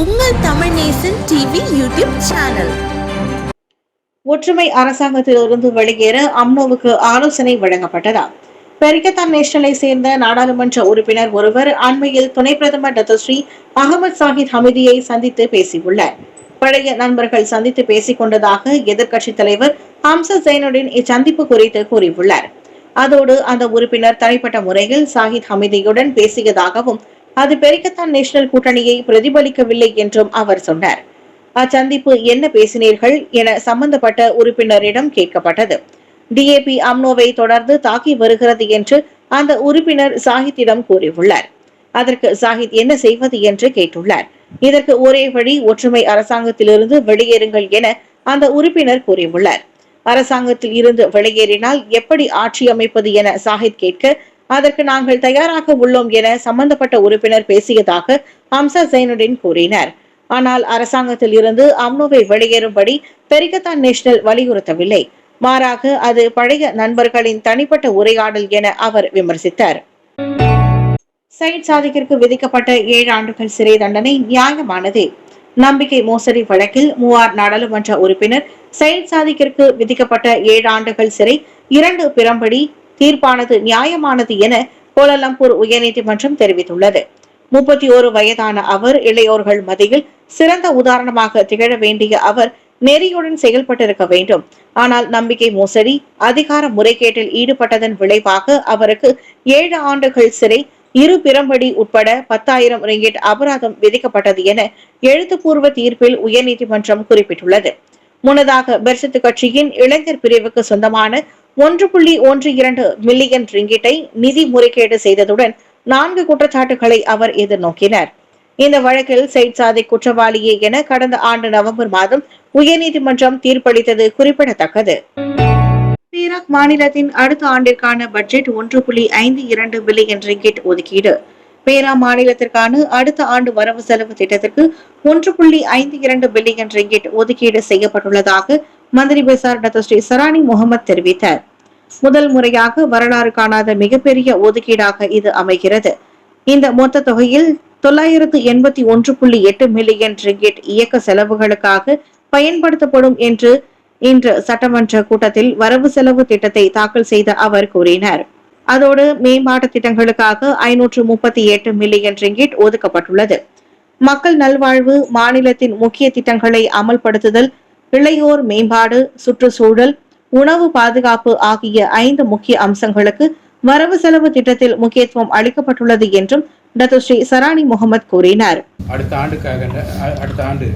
உங்கள் Tamil Nesan TV YouTube channel ஒற்றுமை அரசாங்கத்திலிருந்து வெளியேற அம்னோவுக்கு ஆலோசனை வழங்கப்பட்டதா? பெரிகத்தான் நேஷனலை சேர்ந்த நாடாளுமன்ற உறுப்பினர் ஒருவர் அண்மையில் துணை பிரதமர் டத்தஸ்ரீ அகமது சாஹித் ஹமிதியை சந்தித்து பேசியுள்ளார். பழைய நண்பர்கள் சந்தித்து பேசிக் கொண்டதாக எதிர்க்கட்சித் தலைவர் ஹம்சா ஜெயினுடன் இச்சந்திப்பு குறித்து கூறியுள்ளார். அதோடு அந்த உறுப்பினர் தனிப்பட்ட முறையில் சாஹித் ஹமிதியுடன் பேசியதாகவும் அது பெரிக்கத்தான் நேஷனல் கூட்டணியை பிரதிபலிக்கவில்லை என்றும் அவர் சொன்னார். அச்சந்திப்பு என்ன பேசினீர்கள் என சம்பந்தப்பட்ட உறுப்பினரிடம் கேட்கப்பட்டது. டிஏபி அம்னோவை தொடர்ந்து தாக்கி வருகிறது என்று அந்த உறுப்பினர் சாஹித்திடம் கூறியுள்ளார். அதற்கு சாஹித் என்ன செய்வது என்று கேட்டுள்ளார். இதற்கு ஒரே வழி ஒற்றுமை அரசாங்கத்திலிருந்து வெளியேறுங்கள் என அந்த உறுப்பினர் கூறியுள்ளார். அரசாங்கத்தில் இருந்து வெளியேறினால் எப்படி ஆட்சி அமைப்பது என சாஹித் கேட்க அதற்கு நாங்கள் தயாராக உள்ளோம் என சம்பந்தப்பட்ட உறுப்பினர் பேசியதாக ஹம்சா ஜெயினுடன் கூறினார். ஆனால் அரசாங்கத்தில் இருந்து அம்னோவை வெளியேறும்படி பெரிகத்தான் நேஷனல் வலியுறுத்தவில்லை. மாறாக அது பழைய நண்பர்களின் தனிப்பட்ட உரையாடல் என அவர் விமர்சித்தார். சயிட் சாதிக்கிற்கு விதிக்கப்பட்ட ஏழு ஆண்டுகள் சிறை தண்டனை நியாயமானதே. நம்பிக்கை மோசடி வழக்கில் மூவார் நாடாளுமன்ற உறுப்பினர் சயிட் சாதிக்கிற்கு விதிக்கப்பட்ட ஏழு ஆண்டுகள் சிறை இரண்டு பிறம்படி தீர்ப்பானது நியாயமானது என கோலாலம்பூர் உயர்நீதிமன்றம் தெரிவித்துள்ளது. முப்பத்தி ஒரு வயதான அவர் இளையோர்கள் மத்தியில் சிறந்த உதாரணமாக திகழ வேண்டிய அவர் நெறியுடன் செயல்பட்டிருக்க வேண்டும். ஆனால் நம்பிக்கை மோசடி அதிகார முறைகேட்டில் ஈடுபட்டதன் விளைவாக அவருக்கு ஏழு ஆண்டுகள் சிறை இரு பிரம்படி உட்பட பத்தாயிரம் ரிங்கிட் அபராதம் விதிக்கப்பட்டது என எழுத்துப்பூர்வ தீர்ப்பில் உயர்நீதிமன்றம் குறிப்பிட்டுள்ளது. முன்னதாக பெர்சத்து கட்சியின் இளைஞர் பிரிவுக்கு சொந்தமான ஒன்று புள்ளி ஒன்று இரண்டு மில்லியன் ரிங்கிட்டை நிதி முறைகேடு செய்ததுடன் நான்கு குற்றச்சாட்டுகளை அவர் எதிர்நோக்கினார். இந்த வழக்கில் சைட் சாதிக் குற்றவாளியே என கடந்த ஆண்டு நவம்பர் மாதம் உயர்நீதிமன்றம் தீர்ப்பளித்தது குறிப்பிடத்தக்கது. ஈராக் மாநிலத்தின் அடுத்த ஆண்டிற்கான பட்ஜெட் ஒன்று புள்ளி ஐந்து இரண்டு பில்லியன் ரிங்கிட் ஒதுக்கீடு. பேரா மாநிலத்திற்கான அடுத்த ஆண்டு வரவு செலவு திட்டத்திற்கு ஒன்று புள்ளி ஐந்து இரண்டு பில்லியன் ரிங்கிட் ஒதுக்கீடு செய்யப்பட்டுள்ளதாக மந்திரி பெசார் டாக்டர் ஸ்ரீ சரானி முகமது தெரிவித்தார். முதல் முறையாக வரலாறு காணாத மிகப்பெரிய ஒதுக்கீடாக இது அமைகிறது. இந்த மொத்த தொகையில் தொள்ளாயிரத்து எண்பத்தி ஒன்று புள்ளி எட்டு மில்லியன் ரிங்கிட் இயக்க செலவுகளுக்காக பயன்படுத்தப்படும் என்று இன்று சட்டமன்ற கூட்டத்தில் வரவு செலவு திட்டத்தை தாக்கல் செய்த அவர் கூறினார். அதோடு மேம்பாட்டு திட்டங்களுக்காக ஐநூற்று முப்பத்தி எட்டு மில்லியன் ரிங்கிட் ஒதுக்கப்பட்டுள்ளது. மக்கள் நல்வாழ்வு மாநிலத்தின் முக்கிய திட்டங்களை அமல்படுத்துதல் இளையோர் மேம்பாடு சுற்றுச்சூழல் உணவு பாதுகாப்பு ஆகிய ஐந்து முக்கிய அம்சங்களுக்கு வரவு செலவு திட்டத்தில் முக்கியத்துவம் அளிக்கப்பட்டுள்ளது என்றும் டாக்டர் ஸ்ரீ சரானி முகமது கூறினார். அடுத்த ஆண்டுக்காக அடுத்த ஆண்டு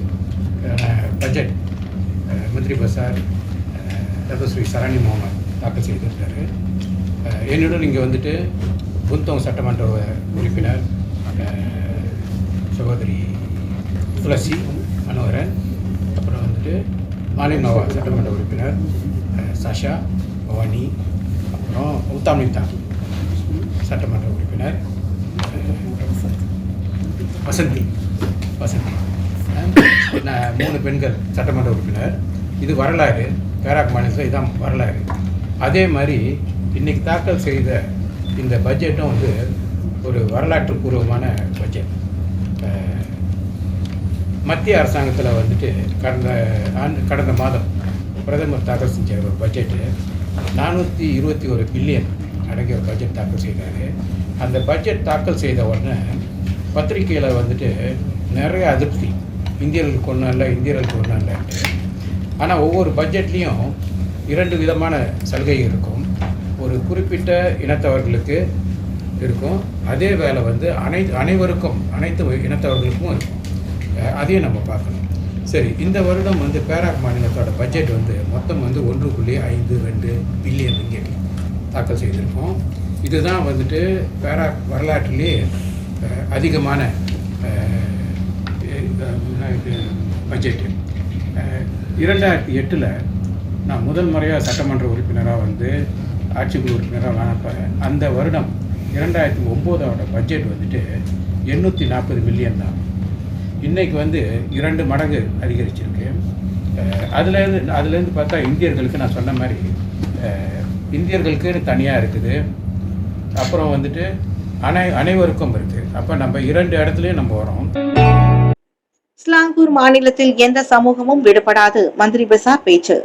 பட்ஜெட் மந்திரி பசார் டாக்டர் ஸ்ரீ சரணி முகமது தாக்கல் செய்திருக்காரு என்னுடன் இங்கே வந்துட்டு புந்தோங் சட்டமன்ற உறுப்பினர் சகோதரி துளசி மனோகரன் வந்துட்டு மாலினோவா சட்டமன்ற உறுப்பினர் சஷா பவானி அப்புறம் உத்தாமிதா சட்டமன்ற உறுப்பினர் வசந்தி வசந்தி. நான் மூணு பெண்கள் சட்டமன்ற உறுப்பினர். இது வரலாறு. பேராக் மாநிலத்தில் இதான் வரலாறு. அதே மாதிரி இன்னைக்கு தாக்கல் செய்த இந்த பட்ஜெட்டும் வந்து ஒரு வரலாற்று பூர்வமான பட்ஜெட் மத்திய அரசாங்கத்தில் வந்துட்டு கடந்த ஆண்டு கடந்த மாதம் பிரதமர் தாக்கல் செஞ்ச ஒரு பட்ஜெட்டு நானூற்றி இருபத்தி ஒரு பில்லியன் அடங்கிய ஒரு பட்ஜெட் தாக்கல் செய்தார். அந்த பட்ஜெட் தாக்கல் செய்த உடனே பத்திரிக்கையில் வந்துட்டு நிறைய அதிருப்தி. இந்தியர்களுக்கு ஒன்றும் இல்லை இந்தியர்களுக்கு ஒன்றும் இல்லை ஆனால் ஒவ்வொரு பட்ஜெட்லேயும் இரண்டு விதமான சலுகை இருக்கும். ஒரு குறிப்பிட்ட இனத்தவர்களுக்கு இருக்கும். அதே வேலை வந்து அனை அனைவருக்கும் அனைத்து இனத்தவர்களுக்கும் இருக்கும். அதையும் நம்ம பார்க்கணும். சரி இந்த வருடம் வந்து பேராக் மாநிலத்தோட பட்ஜெட் வந்து மொத்தம் வந்து ஒன்று புள்ளி ஐந்து ரெண்டு பில்லியன் ரிங்கெட் தாக்கல் செய்திருக்கோம். இதுதான் வந்துட்டு பேராக் வரலாற்றிலே அதிகமான பட்ஜெட்டு இரண்டாயிரத்தி எட்டில் நான் முதல் முறையாக சட்டமன்ற உறுப்பினராக வந்து ஆட்சிக்குழு உறுப்பினராக ஆனப்போ அந்த வருடம் இரண்டாயிரத்தி ஒம்போதோட பட்ஜெட் வந்துட்டு எண்ணூற்றி நாற்பது மில்லியன் தான். இன்னைக்கு வந்து இரண்டு மடங்கு அதிகரிச்சிருக்கு. அதுலேருந்து அதுலேருந்து பார்த்தா இந்தியர்களுக்கு நான் சொன்ன மாதிரி இந்தியர்களுக்கு இந்தியர்களுக்குன்னு தனியாக இருக்குது. அப்புறம் வந்துட்டு அனை அனைவருக்கும் இருக்குது அப்போ நம்ம இரண்டு இடத்துலையும் நம்ம வரோம். ஸ்லாங்கூர் மாநிலத்தில் எந்த சமூகமும் விடுபடாது மந்திரி பெசார் பேச்சு.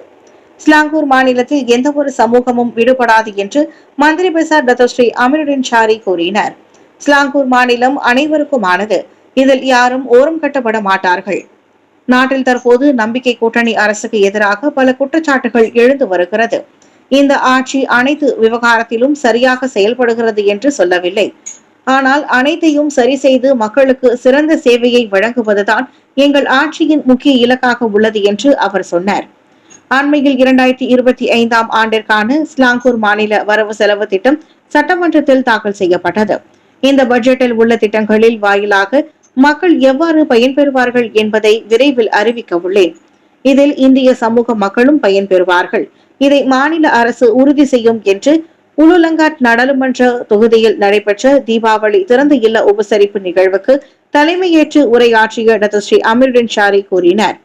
ஸ்லாங்கூர் மாநிலத்தில் எந்த ஒரு சமூகமும் விடுபடாது என்று மந்திரி பெசார் டத்தஸ்ரீ அமீருddin ஷாரி கூறினார். ஸ்லாங்கூர் மாநிலம் அனைவருக்குமானது. இதில் யாரும் ஓரம் கட்டப்பட மாட்டார்கள். நாட்டில் தற்போது நம்பிக்கை கூட்டணி அரசுக்கு எதிராக பல குற்றச்சாட்டுகள் எழுந்து வருகிறது. இந்த ஆட்சி அனைத்து விவகாரத்திலும் சரியாக செயல்படுகிறது என்று சொல்லவில்லை. ஆனால் அனைத்தையும் சரி செய்து மக்களுக்கு சிறந்த சேவையை வழங்குவதுதான் எங்கள் ஆட்சியின் முக்கிய இலக்காக உள்ளது என்று அவர் சொன்னார். அண்மையில் இரண்டாயிரத்தி இருபத்தி ஐந்தாம் ஆண்டிற்கான ஸ்லாங்கூர் மாநில வரவு செலவு திட்டம் சட்டமன்றத்தில் தாக்கல் செய்யப்பட்டது. இந்த பட்ஜெட்டில் உள்ள திட்டங்களில் வாயிலாக மக்கள் எவ்வாறு பயன்பெறுவார்கள் என்பதை விரைவில் அறிவிக்க உள்ளேன். இதில் இந்திய சமூக மக்களும் பயன்பெறுவார்கள். இதை மாநில அரசு உறுதி செய்யும் என்று உலுலங்காட் நாடாளுமன்ற தொகுதியில் நடைபெற்ற தீபாவளி திறந்த இல்ல உபசரிப்பு நிகழ்வுக்கு தலைமையேற்று உரையாற்றிய டாக்டர் ஸ்ரீ அமிருடன் ஷாரி கூறினார்.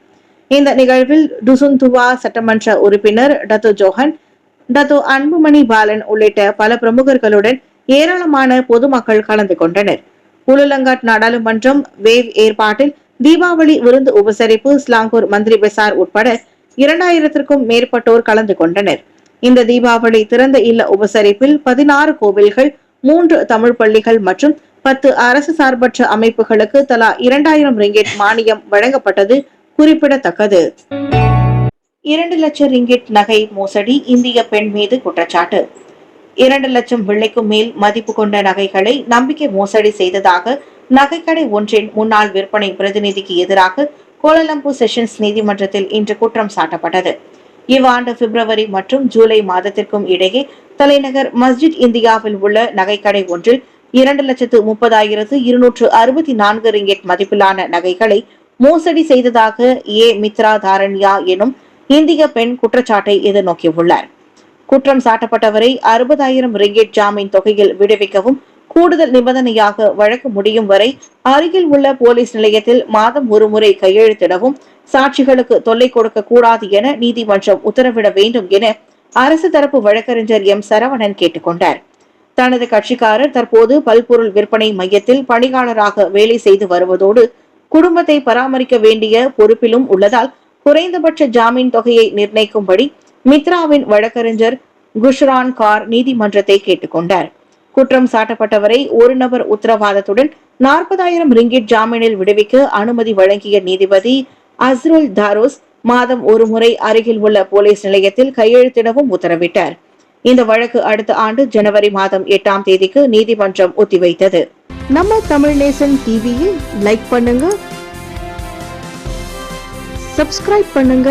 இந்த நிகழ்வில் டுசுந்துவா சட்டமன்ற உறுப்பினர் Datuk Johan Datuk Anbumani Balan உள்ளிட்ட பல பிரமுகர்களுடன் ஏராளமான பொதுமக்கள் கலந்து கொண்டனர். உலுலங்காட் நாடாளுமன்றம் வேவ் ஏற்பாட்டில் தீபாவளி விருந்து உபசரிப்பு ஸ்லாங்கூர் மந்திரி பெசார் உட்பட இரண்டாயிரத்திற்கும் மேற்பட்டோர் கலந்து கொண்டனர். இந்த தீபாவளி திறந்த இல்ல உபசரிப்பில் பதினாறு கோவில்கள் மூன்று தமிழ் பள்ளிகள் மற்றும் பத்து அரசு சார்பற்ற அமைப்புகளுக்கு தலா இரண்டாயிரம் ரிங்கெட் மானியம் வழங்கப்பட்டது குறிப்பிடத்தக்கது. இரண்டு லட்சம் ரிங்கெட் நகை மோசடி இந்திய பெண் மீது குற்றச்சாட்டு. இரண்டு லட்சம் விலைக்கும் மேல் மதிப்பு கொண்ட நகைகளை நம்பிக்கை மோசடி செய்ததாக நகைக்கடை ஒன்றின் முன்னாள் விற்பனை பிரதிநிதிக்கு எதிராக கோலலம்பூர் செஷன்ஸ் நீதிமன்றத்தில் இன்று குற்றம் சாட்டப்பட்டது. இவ்வாண்டு பிப்ரவரி மற்றும் ஜூலை மாதத்திற்கும் இடையே தலைநகர் மஸ்ஜித் இந்தியாவில் உள்ள நகைக்கடை ஒன்றில் இரண்டு லட்சத்து முப்பதாயிரத்து இருநூற்று அறுபத்தி நான்கு ரிங்கெட் மதிப்பிலான நகைகளை மோசடி செய்ததாக ஏ. மித்ரா தாரண்யா எனும் இந்திய பெண் குற்றச்சாட்டை எதிர்நோக்கியுள்ளார். குற்றம் சாட்டப்பட்டவரை அறுபதாயிரம் ரிங்கெட் ஜாமீன் தொகையில் விடுவிக்கவும் கூடுதல் நிபந்தனையாக வழக்கு முடியும் வரை அருகில் உள்ள போலீஸ் நிலையத்தில் மாதம் ஒருமுறை கையெழுத்திடவும் சாட்சிகளுக்கு தொல்லை கொடுக்க கூடாது என நீதிமன்றம் உத்தரவிட வேண்டும் என அரசு தரப்பு வழக்கறிஞர் எம். சரவணன் கேட்டுக்கொண்டார் தனது கட்சிக்காரர் தற்போது பல்பொருள் விற்பனை மையத்தில் பணியாளராக வேலை செய்து வருவதோடு குடும்பத்தை பராமரிக்க வேண்டிய பொறுப்பிலும் உள்ளதால் குறைந்தபட்ச ஜாமீன் தொகையை நிர்ணயிக்கும்படி மித்ராவின் வழக்கறிஞர் குஷ்ரான் கார் நீதிமன்றத்தை கேட்டுக்கொண்டார். குற்றம் சாட்டப்பட்டவரை ஒரு நபர் உத்தரவாதத்துடன் நாற்பதாயிரம் ரிங்கிட் ஜாமீனில் விடுவிக்க அனுமதி வழங்கிய நீதிபதி அஸ்ருல் தாரோஸ் மாதம் ஒரு முறை அருகில் உள்ள போலீஸ் நிலையத்தில் கையெழுத்திடவும் உத்தரவிட்டார். இந்த வழக்கு அடுத்த ஆண்டு ஜனவரி மாதம் எட்டாம் தேதிக்கு நீதிமன்றம் ஒத்திவைத்தது. நம்ம தமிழ் நேசன் டிவியில் லைக் பண்ணுங்க சப்ஸ்கிரைப் பண்ணுங்க.